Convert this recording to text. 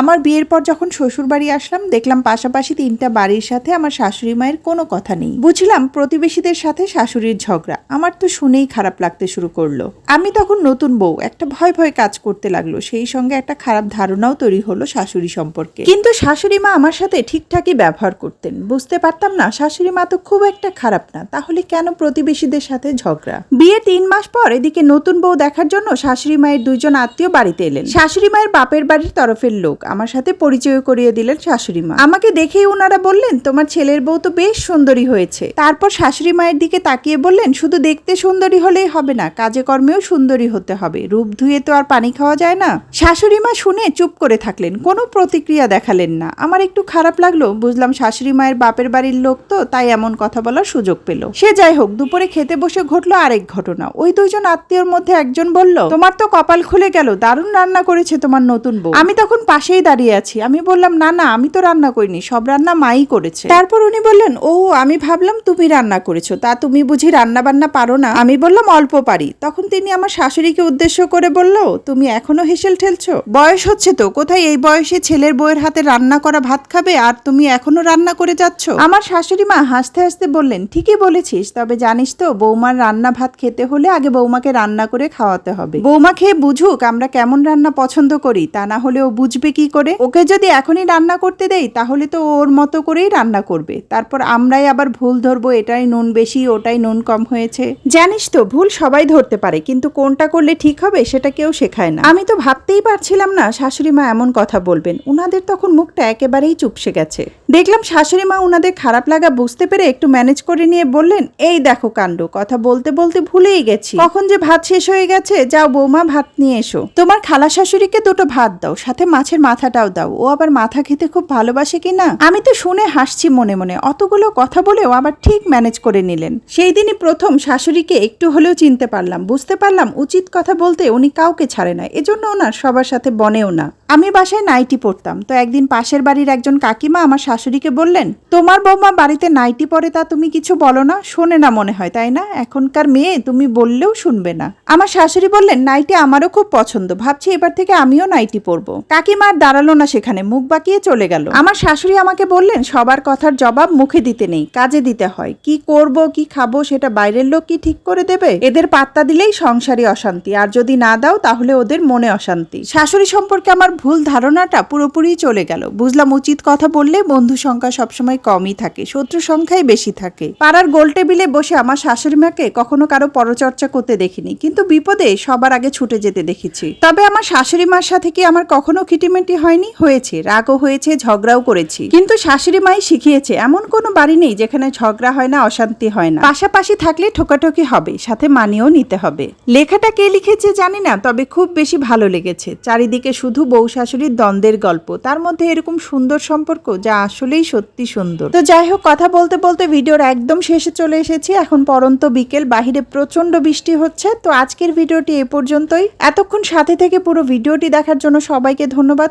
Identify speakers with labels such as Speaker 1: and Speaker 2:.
Speaker 1: আমার বিয়ের পর যখন শ্বশুর বাড়ি আসলাম, দেখলাম পাশাপাশি তিনটা বাড়ির সাথে আমার শাশুড়ি মায়ের কোনো কথা নেই। বুঝলাম প্রতিবেশীদের সাথে শাশুড়ির ঝগড়া। আমার তো শুনেই খারাপ লাগতে শুরু করল। আমি তখন নতুন বউ, একটা ভয় ভয় কাজ করতে লাগল। সেই সঙ্গে একটা খারাপ ধারণাও তৈরি হলো শাশুড়ি সম্পর্কে। কিন্তু শাশুড়ি মা আমার সাথে ঠিকঠাকই ব্যবহার করতেন। বুঝতে পারতাম না, শাশুড়ি মা তো খুব একটা খারাপ না। তাহলে কেন প্রতিবেশীদের সাথে ঝগড়া? বিয়ে তিন মাস পর এদিকে নতুন বউ দেখার জন্য শাশুড়ি মায়ের দুইজন আত্মীয় বাড়িতে এলেন। শাশুড়ি মায়ের বাপের বাড়ির তরফের লোক। আমার সাথে পরিচয় করিয়ে দিলেন শাশুড়ি মা। আমাকে দেখেই ওনারা বললেন, তোমার ছেলের বউ তো বেশ সুন্দরী হয়েছে। তারপর শাশুড়ি মায়ের দিকে তাকিয়ে বললেন, শুধু দেখতে সুন্দরী হলেই হবে না, কাজে কর্মেও সুন্দরী হতে হবে। রূপ ধুয়ে তো আর পানি খাওয়া যায় না? শাশুড়ি মা শুনে চুপ করে থাকলেন, কোনো প্রতিক্রিয়া দেখালেন না। আমার একটু খারাপ লাগল, বুঝলাম শাশুড়ি মায়ের বাপের বাড়ির লোক তো, তাই এমন কথা বলার সুযোগ পেল। সে যাই হোক, দুপুরে খেতে বসে ঘটলো আরেক ঘটনা। ওই দুজন আত্মীয়র মধ্যে একজন বলল, তোমার তো কপাল খুলে গেল, দারুণ রান্না করেছে তোমার নতুন বউ। আমি তখন পাশেই দাঁড়িয়ে আছি। আমি বললাম, না না, আমি তো রান্না করিনি, সব রান্না মাই করেছে। তারপর উনি বললেন, ও, আমি ভাবলাম তুমি রান্না করেছ, তা তুমি বুঝি রান্না বান্না পারো না? আমি বললাম, অল্প পারি। তখন তিনি আমার শাশুড়িকে উদ্দেশ্য করে বলল, তুমি এখনও হেসেল ঠেলছো? বয়স হচ্ছে তো, কোথায় এই বয়সে ছেলের বউয়ের হাতে রান্না করা ভাত খাবে, আর তুমি এখনও রান্না করে যাচ্ছ? আমার শাশুড়ি মা হাসতে হাসতে বললেন, ঠিকই বলেছিস, তবে জানিস তো, বৌমার রান্না ভাত খেতে হলে আগে বৌমাকে রান্না করে খাওয়াতে হবে। বৌমা খেয়ে বুঝুক আমরা কেমন রান্না পছন্দ করি, তা না হলে ও বুঝবে কি করে? ওকে যদি এখনই রান্না করতে দেই, তাহলে তো ওর মতো করেই রান্না করবে। তারপর আমরাই আবার ভুল ধরবো, এটাই নুন বেশি, ওটাই নুন কম হয়েছে। জানিস তো, ভুল সবাই ধরতে পারে, কিন্তু কোনটা করলে ঠিক হবে সেটা কেউ শেখায় না। আমি তো ভাবতেই পারছিলাম না, শাশুড়ি মা এমন কথা বলবেন। উনাদের তখন মুখটা একেবারেই চুপসে গেছে। দেখলাম শাশুড়ি মা উনাদের খারাপ লাগা বুঝতে পেরে একটু ম্যানেজ করে নিয়ে বললেন, এই দেখো কাণ্ড, কথা বলতে বলতে ভুলেই গেছি। কখন যে ভাত শেষ হয়ে গেছে, যাও বৌমা ভাত নিয়ে এসো। তোমার খালা শাশুড়িকে দুটো ভাত দাও, সাথে মাছের মাথাটাও দাও। ও আবার মাথা খেতে খুব ভালোবাসে কি না? আমি তো শুনে হাসছি মনে মনে। অতগুলো কথা বলেও আবার ঠিক ম্যানেজ করে নিলেন। সেই দিনই প্রথম শাশুড়িকে একটু হলেও চিনতে পারলাম। বুঝতে পারলাম উচিত কথা বলতে উনি কাউকে ছাড়ে না। এজন্য ওনার সবার সাথে বনেও না। আমি বাসায় নাইটি পরতাম। তো একদিন পাশের বাড়ির একজন কাকিমা আমার শাশুড়িকে বললেন, তোমার বৌমা বাড়িতে নাইটি পরে তা তুমি কিছু বলো না। শোনে না মনে হয়, তাই না? এখনকার মেয়ে তুমি বললেও শুনবে না। আমার শাশুড়ি বললেন, নাইটি আমারও খুব পছন্দ। ভাবছি এবার থেকে আমিও নাইটি পরবো। কাকিমা আর দাঁড়াল না সেখানে, মুখ বাঁকিয়ে চলে গেল। আমার শাশুড়ি আমাকে বললেন, সবার কথার জবাব মুখে দিতে নেই, কাজে দিতে হয়। কি করব, কি খাব, সেটা বাইরের লোক কি ঠিক করে দেবে? এদের পাত্তা দিলেই সংসারী অশান্তি, আর যদি না দাও, তাহলে ওদের মনে অশান্তি। শাশুড়ি সম্পর্কে আমার ভুল ধারণাটা পুরোপুরি চলে গেল। বুঝলাম উচিত কথা বললে বন্ধু সংখ্যা সবসময় কমই থাকে, শত্রু সংখ্যাই বেশি থাকে। পাড়ার গোল টেবিলে বসে আমার শাশুড়ি মাকে কখনো কারও পরচর্চা করতে দেখিনি, কিন্তু বিপদে সবার আগে ছুটে যেতে দেখেছি। তবে আমার শাশুড়ি মার সাথে কি আমার কখনো খিটিমিটি হয়নি, হয়েছে, রাগও হয়েছে, ঝগড়াও করেছি। কিন্তু শাশুড়ি মাই শিখিয়েছে, এমন কোনো বাড়ি নেই যেখানে ঝগড়া হয় না, অশান্তি হয় না। পাশাপাশি থাকলে ঠোকাঠকি হবে, সাথে মানিয়েও নিতে হবে। লেখাটা কে লিখেছে জানি না, তবে খুব বেশি ভালো লেগেছে। চারিদিকে শুধু বউ শাশুড়ির দ্বন্দ্বের গল্প, তার মধ্যে এরকম সুন্দর সম্পর্ক যা আসলেই সত্যি সুন্দর। তো যাই হোক, কথা বলতে বলতে ভিডিওর একদম শেষে চলে এসেছি। এখন পরন্ত বিকেল, বাহিরে প্রচণ্ড বৃষ্টি হচ্ছে। তো আজকের ভিডিওটি এ পর্যন্তই। এতক্ষণ সাথে থেকে পুরো ভিডিওটি দেখার জন্য সবাইকে ধন্যবাদ।